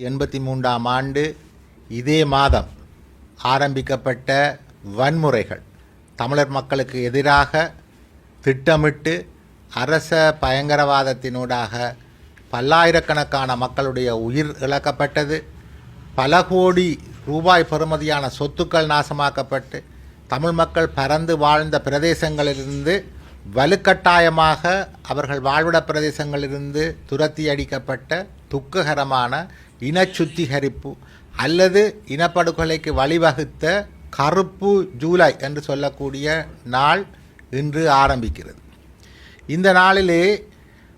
எண்பத்தி மூன்றாம் ஆண்டு இதே மாதம் ஆரம்பிக்கப்பட்ட வன்முறைகள். தமிழர் மக்களுக்கு எதிராக திட்டமிட்டு அரச பயங்கரவாதத்தினூடாக பல்லாயிரக்கணக்கான மக்களுடைய உயிர் இழக்கப்பட்டது. பல கோடி ரூபாய் பெறுமதியான சொத்துக்கள் நாசமாக்கப்பட்டு தமிழ் மக்கள் பறந்து வாழ்ந்த பிரதேசங்களிலிருந்து வலுக்கட்டாயமாக அவர்கள் வாழ்விட பிரதேசங்களிலிருந்து துரத்தி அடிக்கப்பட்ட துக்ககரமான இன சுத்திகரிப்பு அல்லது இனப்படுகொலைக்கு வழிவகுத்த கருப்பு ஜூலை என்று சொல்லக்கூடிய நாள் இன்று ஆரம்பிக்கிறது. இந்த நாளிலே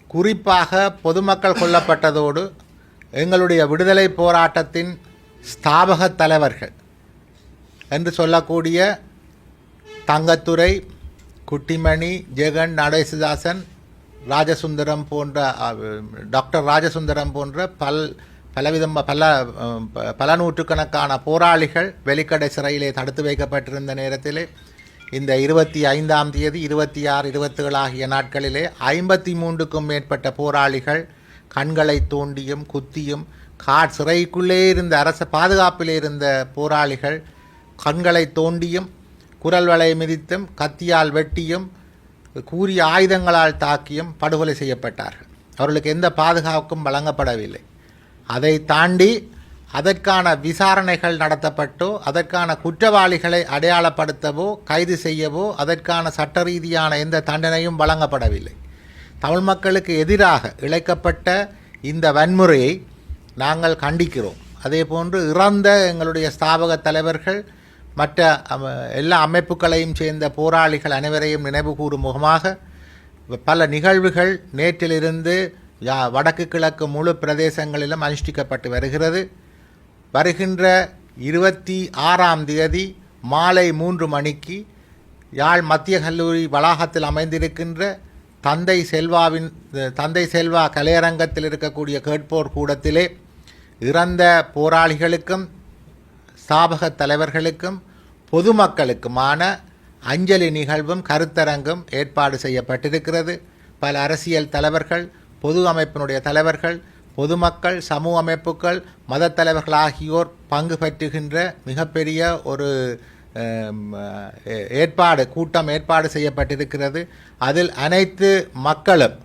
குறிப்பாக பொதுமக்கள் கொல்லப்பட்டதோடு எங்களுடைய விடுதலை போராட்டத்தின் ஸ்தாபக தலைவர்கள் என்று சொல்லக்கூடிய தங்கத்துறை குட்டிமணி ஜெகன் நடேசுதாசன் ராஜசுந்தரம் போன்ற டாக்டர் ராஜசுந்தரம் போன்ற பல் பலவிதம் பல பல நூற்றுக்கணக்கான போராளிகள் வெளிக்கடை சிறையிலே தடுத்து வைக்கப்பட்டிருந்த நேரத்திலே இந்த இருபத்தி ஐந்தாம் தேதி இருபத்தி ஆறு இருபத்தேழு ஆகிய நாட்களிலே ஐம்பத்தி மூன்றுக்கும் மேற்பட்ட போராளிகள் கண்களை தோண்டியும் குத்தியும் கா சிறைக்குள்ளே இருந்த அரச பாதுகாப்பில் இருந்த போராளிகள் கண்களை தோண்டியும் குரல் வலை மிதித்தும் கத்தியால் வெட்டியும் கூறிய ஆயுதங்களால் தாக்கியும் படுகொலை செய்யப்பட்டார்கள். அவர்களுக்கு எந்த பாதுகாப்பும் வழங்கப்படவில்லை. அதை தாண்டி அதற்கான விசாரணைகள் நடத்தப்பட்டோ அதற்கான குற்றவாளிகளை அடையாளப்படுத்தவோ கைது செய்யவோ அதற்கான சட்ட ரீதியான எந்த தண்டனையும் வழங்கப்படவில்லை. தமிழ் மக்களுக்கு எதிராக இழைக்கப்பட்ட இந்த வன்முறையை நாங்கள் கண்டிக்கிறோம். அதே போன்று இறந்த எங்களுடைய ஸ்தாபக தலைவர்கள் மற்ற எல்லா அமைப்புகளையும் சேர்ந்த போராளிகள் அனைவரையும் நினைவுகூறும் முகமாக பல நிகழ்வுகள் நேற்றிலிருந்து யா- வடக்கு கிழக்கு முழு பிரதேசங்களிலும் அனுஷ்டிக்கப்பட்டு வருகிறது. வருகின்ற இருபத்தி ஆறாம் தேதி மாலை மூன்று மணிக்கு யாழ் மத்திய கல்லூரி வளாகத்தில் அமைந்திருக்கின்ற தந்தை செல்வாவின் தந்தை செல்வா கலையரங்கத்தில் இருக்கக்கூடிய கேட்போர் கூடத்திலே இறந்த போராளிகளுக்கும் ஸ்தாபக தலைவர்களுக்கும் பொதுமக்களுக்குமான அஞ்சலி நிகழ்வும் கருத்தரங்கும் ஏற்பாடு செய்யப்பட்டிருக்கிறது. பல அரசியல் தலைவர்கள் பொது அமைப்பினுடைய தலைவர்கள் பொதுமக்கள் சமூக அமைப்புகள் மத தலைவர்கள் ஆகியோர் பங்கு பெற்றுகின்ற மிகப்பெரிய ஒரு ஏ- ஏற்பாடு கூட்டம் ஏற்பாடு செய்யப்பட்டிருக்கிறது. அதில் அனைத்து மக்களும்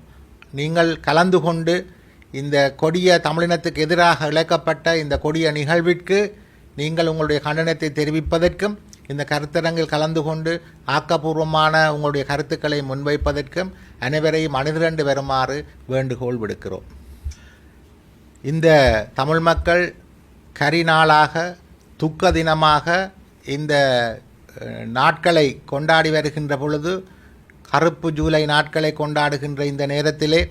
நீங்கள் கலந்து கொண்டு இந்த கொடிய தமிழினத்துக்கு எதிராக இழைக்கப்பட்ட இந்த கொடிய நிகழ்விற்கு நீங்கள் உங்களுடைய கண்டனத்தை தெரிவிப்பதற்கும் இந்த கருத்தரங்கில் கலந்து கொண்டு ஆக்கப்பூர்வமான உங்களுடைய கருத்துக்களை முன்வைப்பதற்கும் அனைவரையும் அணிதிரண்டு வருமாறு வேண்டுகோள் விடுக்கிறோம். இந்த தமிழ் மக்கள் கரிநாளாக துக்க தினமாக இந்த நாட்களை கொண்டாடி வருகின்ற பொழுது கருப்பு ஜூலை நாட்களை கொண்டாடுகின்ற இந்த நேரத்திலே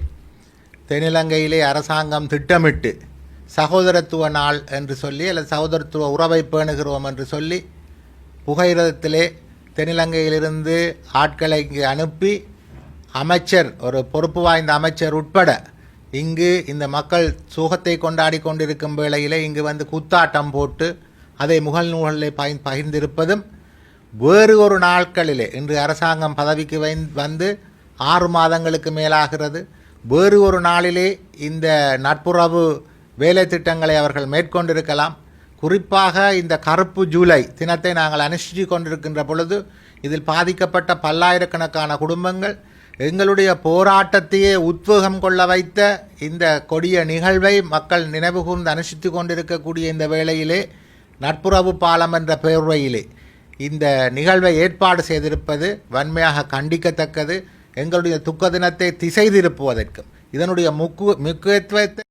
தென்னிலங்கையிலே அரசாங்கம் திட்டமிட்டு சகோதரத்துவ நாள் என்று சொல்லி அல்லது சகோதரத்துவ உறவை பேணுகிறோம் என்று சொல்லி புகையிரதத்திலே தென்னிலங்கையிலிருந்து ஆட்களை இங்கு அனுப்பி அமைச்சர் ஒரு பொறுப்பு வாய்ந்த அமைச்சர் உட்பட இங்கு இந்த மக்கள் சுகத்தை கொண்டாடி கொண்டிருக்கும் வேளையிலே இங்கு வந்து குத்தாட்டம் போட்டு அதை முகல் நூல்களில் பகிர்ந்து பகிர்ந்திருப்பதும் வேறு ஒரு நாட்களிலே இன்று அரசாங்கம் பதவிக்கு வைந் வந்து ஆறு மாதங்களுக்கு மேலாகிறது. வேறு ஒரு நாளிலே இந்த நட்புறவு வேலை திட்டங்களை அவர்கள் மேற்கொண்டிருக்கலாம். குறிப்பாக இந்த கருப்பு ஜூலை தினத்தை நாங்கள் அனுஷ்டித்து கொண்டிருக்கின்ற பொழுது இதில் பாதிக்கப்பட்ட பல்லாயிரக்கணக்கான குடும்பங்கள் எங்களுடைய போராட்டத்தையே உத்வேகம் கொள்ள வைத்த இந்த கொடிய நிகழ்வை மக்கள் நினைவுகூர்ந்து அனுஷ்டித்து கொண்டிருக்கக்கூடிய இந்த வேளையிலே நட்புறவு பாலம் என்ற பேர்வையிலே இந்த நிகழ்வை ஏற்பாடு செய்திருப்பது வன்மையாக கண்டிக்கத்தக்கது. எங்களுடைய துக்க தினத்தை திசை திருப்புவதற்கும் இதனுடைய முக்கு முக்கியத்துவத்தை